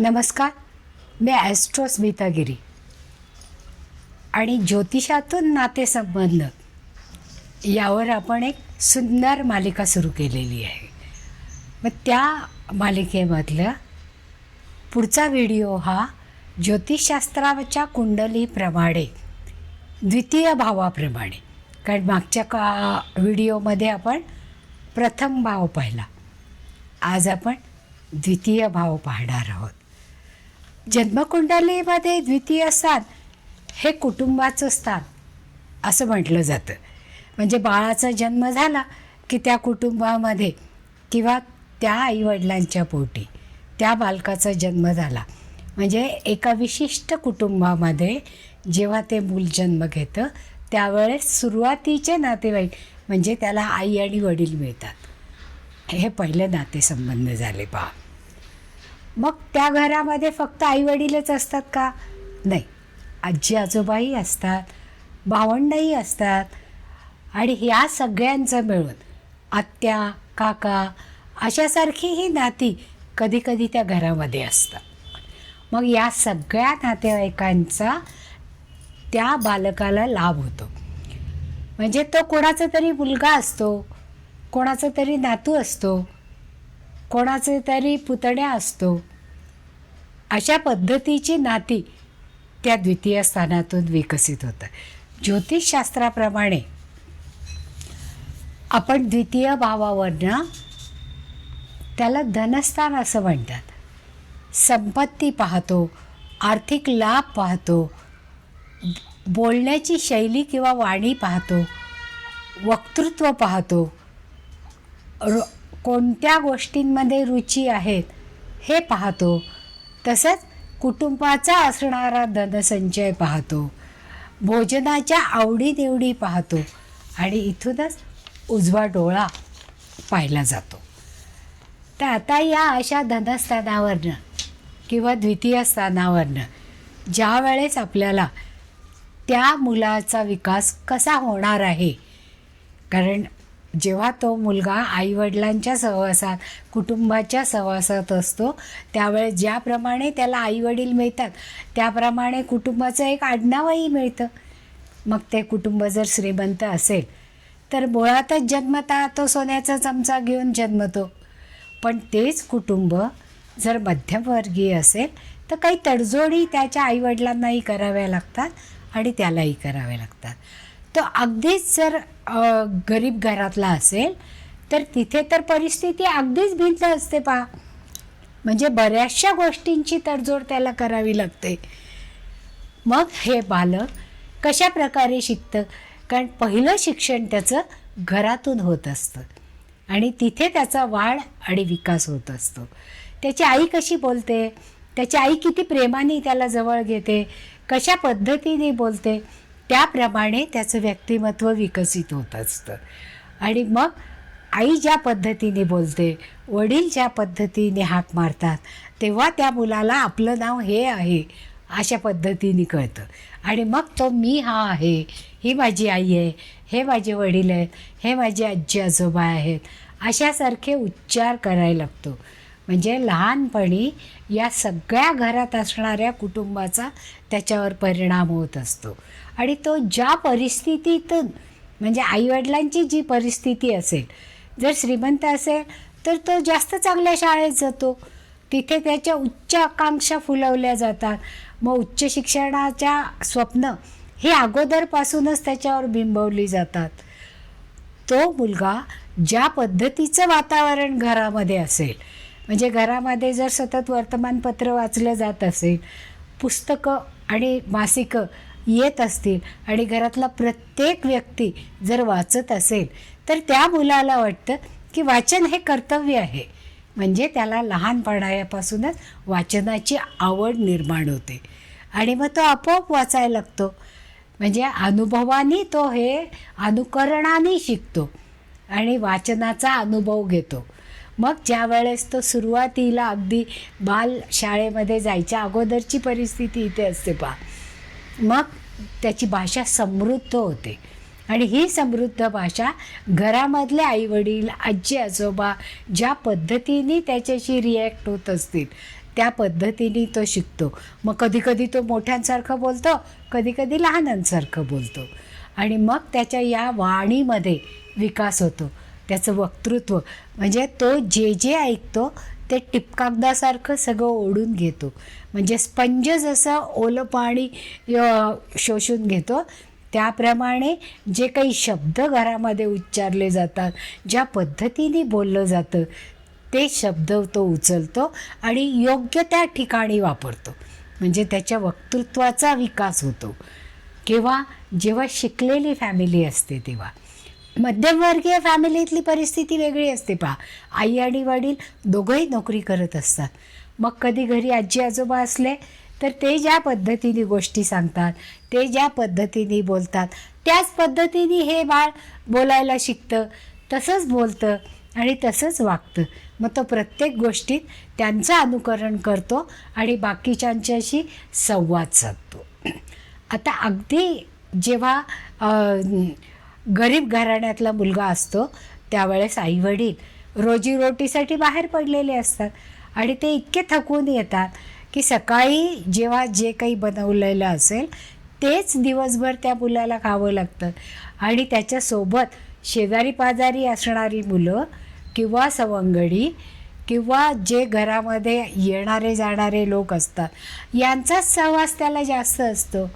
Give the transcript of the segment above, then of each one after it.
नमस्कार मी ॲस्ट्रो स्मितागिरी आणि ज्योतिषातून नातेसंबंध यावर आपण एक सुंदर मालिका सुरू केलेली आहे. मग त्या मालिकेमधलं पुढचा व्हिडिओ हा ज्योतिषशास्त्राच्या कुंडलीप्रमाणे द्वितीय भावाप्रमाणे. कारण मागच्या का व्हिडिओमध्ये आपण प्रथम भाव पाहिला. आज आपण द्वितीय भाव पाहणार आहोत. जन्मकुंडलीमध्ये द्वितीय स्थान हे कुटुंबाचं स्थान असं म्हटलं जातं. म्हणजे बाळाचा जन्म झाला की त्या कुटुंबामध्ये किंवा त्या आईवडिलांच्या पोटी त्या बालकाचा जन्म झाला. म्हणजे एका विशिष्ट कुटुंबामध्ये जेव्हा ते मूल जन्म घेतं त्यावेळेस सुरुवातीचे नातेवाईक म्हणजे त्याला आई आणि वडील मिळतात. हे पहिले नातेसंबंध झाले पहा. मग त्या घरामध्ये फक्त आईवडीलच असतात का? नाही. आजी आजोबाही असतात भावंडही असतात आणि ह्या सगळ्यांचं मिळून आत्या काका अशासारखी ही नाती कधीकधी त्या घरामध्ये असतात. मग या सगळ्या नातेवाईकांचा त्या बालकाला लाभ होतो. म्हणजे तो कोणाचा तरी मुलगा असतो कोणाचा तरी नातू असतो कोणाचे तरी पुतण्या असतो. अशा पद्धतीची नाती त्या द्वितीय स्थानातून विकसित होतं ज्योतिषशास्त्राप्रमाणे आपण द्वितीय भावावरनं त्याला धनस्थान असं म्हणतात. संपत्ती पाहतो आर्थिक लाभ पाहतो बोलण्याची शैली किंवा वाणी पाहतो वक्तृत्व पाहतो कोणत्या गोष्टींमध्ये रुची आहेत हे पाहतो. तसंच कुटुंबाचा असणारा धनसंचय पाहतो. भोजनाच्या आवडीनिवडी पाहतो आणि इथूनच उजवा डोळा पाहिला जातो. तर आता या अशा धनस्थानावरनं किंवा द्वितीय स्थानावरनं ज्या वेळेस आपल्याला त्या मुलाचा विकास कसा होणार आहे कारण जेव्हा तो मुलगा आईवडिलांच्या सहवासात कुटुंबाच्या सहवासात असतो त्यावेळेस ज्याप्रमाणे त्याला आईवडील मिळतात त्याप्रमाणे कुटुंबाचं एक आडनावही मिळतं. मग ते कुटुंब जर श्रीमंत असेल तर मुळातच जन्मता तो सोन्याचा चमचा घेऊन जन्मतो. पण तेच कुटुंब जर मध्यमवर्गीय असेल तर काही तडजोडी त्याच्या आईवडिलांनाही कराव्या लागतात आणि त्यालाही कराव्या लागतात. तो अगदीच जर गरीब घरातला असेल तर तिथे तर परिस्थिती अगदीच भिन्न असते पहा. म्हणजे बऱ्याचशा गोष्टींची तडजोड त्याला करावी लागते. मग हे बालक कशा प्रकारे शिकतं? कारण पहिलं शिक्षण त्याचं घरातून होत असतं. आणि तिथे त्याचा वाढ आणि विकास होत असतो. त्याची आई कशी बोलते? त्याची आई किती प्रेमाने त्याला जवळ घेते? कशा पद्धतीने बोलते? त्याप्रमाणे त्याचं व्यक्तिमत्व विकसित होत असतं. आणि मग आई ज्या पद्धतीने बोलते वडील ज्या पद्धतीने हाक मारतात तेव्हा त्या मुलाला आपलं नाव हे आहे अशा पद्धतीने कळतं. आणि मग तो मी हा आहे ही माझी आई आहे हे माझे वडील आहेत हे माझे आजी आजोबा आहेत अशासारखे उच्चार करायला लागतो. म्हणजे लहानपणी या सगळ्या घरात असणाऱ्या कुटुंबाचा त्याच्यावर परिणाम होत असतो. आणि तो ज्या परिस्थितीत म्हणजे आईवडिलांची जी परिस्थिती असेल जर श्रीमंत असेल तर तो जास्त चांगल्या शाळेत जातो. तिथे त्याच्या उच्च आकांक्षा फुलवल्या जातात. मग उच्च शिक्षणाच्या स्वप्न हे अगोदरपासूनच त्याच्यावर बिंबवली जातात. तो मुलगा ज्या पद्धतीचं वातावरण घरामध्ये असेल म्हणजे घरामध्ये जर सतत वर्तमानपत्र वाचलं जात असेल पुस्तकं आणि मासिकं येत असतील आणि घरातला प्रत्येक व्यक्ती जर वाचत असेल तर त्या मुलाला वाटतं की वाचन हे कर्तव्य आहे. म्हणजे त्याला लहानपणापासूनच वाचनाची आवड निर्माण होते. आणि मग तो आपोआप वाचायला लागतो. म्हणजे अनुभवाने तो हे अनुकरणाने शिकतो आणि वाचनाचा अनुभव घेतो. मग ज्या वेळेस तो सुरुवातीला अगदी बाल शाळेमध्ये जायच्या अगोदरची परिस्थिती इथे असते पहा. मग त्याची भाषा समृद्ध होते. आणि ही समृद्ध भाषा घरामधले आईवडील आजी आजोबा ज्या पद्धतीने त्याच्याशी रिॲक्ट होत असतील त्या पद्धतीने तो शिकतो. मग कधीकधी तो मोठ्यांसारखं बोलतो कधीकधी लहानांसारखं बोलतो. आणि मग त्याच्या या वाणीमध्ये विकास होतो. त्याचं वक्तृत्व म्हणजे तो जे जे ऐकतो ते टिपकागदासारखं सगळं ओढून घेतो. म्हणजे स्पंज जसं ओलं पाणी शोषून घेतो त्याप्रमाणे जे काही शब्द घरामध्ये उच्चारले जातात ज्या पद्धतीने बोललं जातं ते शब्द तो उचलतो आणि योग्य त्या ठिकाणी वापरतो. म्हणजे त्याच्या वक्तृत्वाचा विकास होतो. किंवा जेव्हा शिकलेली फॅमिली असते तेव्हा. मध्यमवर्गीय फॅमिलीतली परिस्थिती वेगळी असते पहा. आई आणि वडील दोघंही नोकरी करत असतात. मग कधी घरी आजी आजोबा असले तर ते ज्या पद्धतीने गोष्टी सांगतात ते ज्या पद्धतीने बोलतात त्याच पद्धतीने हे बाळ बोलायला शिकतं तसंच बोलतं आणि तसंच वागतं. मग तो प्रत्येक गोष्टीत त्यांचं अनुकरण करतो आणि बाकीच्यांच्याशी संवाद साधतो. आता अगदी जेव्हा गरीब घराण्यातला मुलगा असतो त्यावेळेस आईवडील रोजीरोटीसाठी बाहेर पडलेले असतात. आणि ते इतके थकून येतात की सकाळी जेव्हा जे काही बनवलेलं असेल तेच दिवसभर त्या मुलाला खावं लागतं. आणि त्याच्यासोबत शेजारी पाजारी असणारी मुलं किंवा सवंगडी किंवा जे घरामध्ये येणारे जाणारे लोक असतात यांचाच सहवास त्याला जास्त असतो.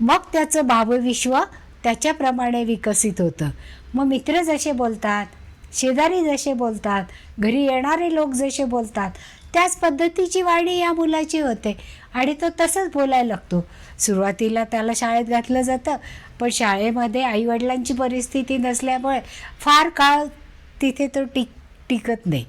मग त्याचं भावविश्व त्याच्याप्रमाणे विकसित होतं. मग मित्र जसे बोलतात शेजारी जसे बोलतात घरी येणारे लोक जसे बोलतात त्याच पद्धतीची वाणी या मुलाची होते. आणि तो तसंच बोलायला लागतो. सुरुवातीला त्याला शाळेत घातलं जातं पण शाळेमध्ये आईवडिलांची परिस्थिती नसल्यामुळे फार काळ तिथे तो टिक टिकत नाही.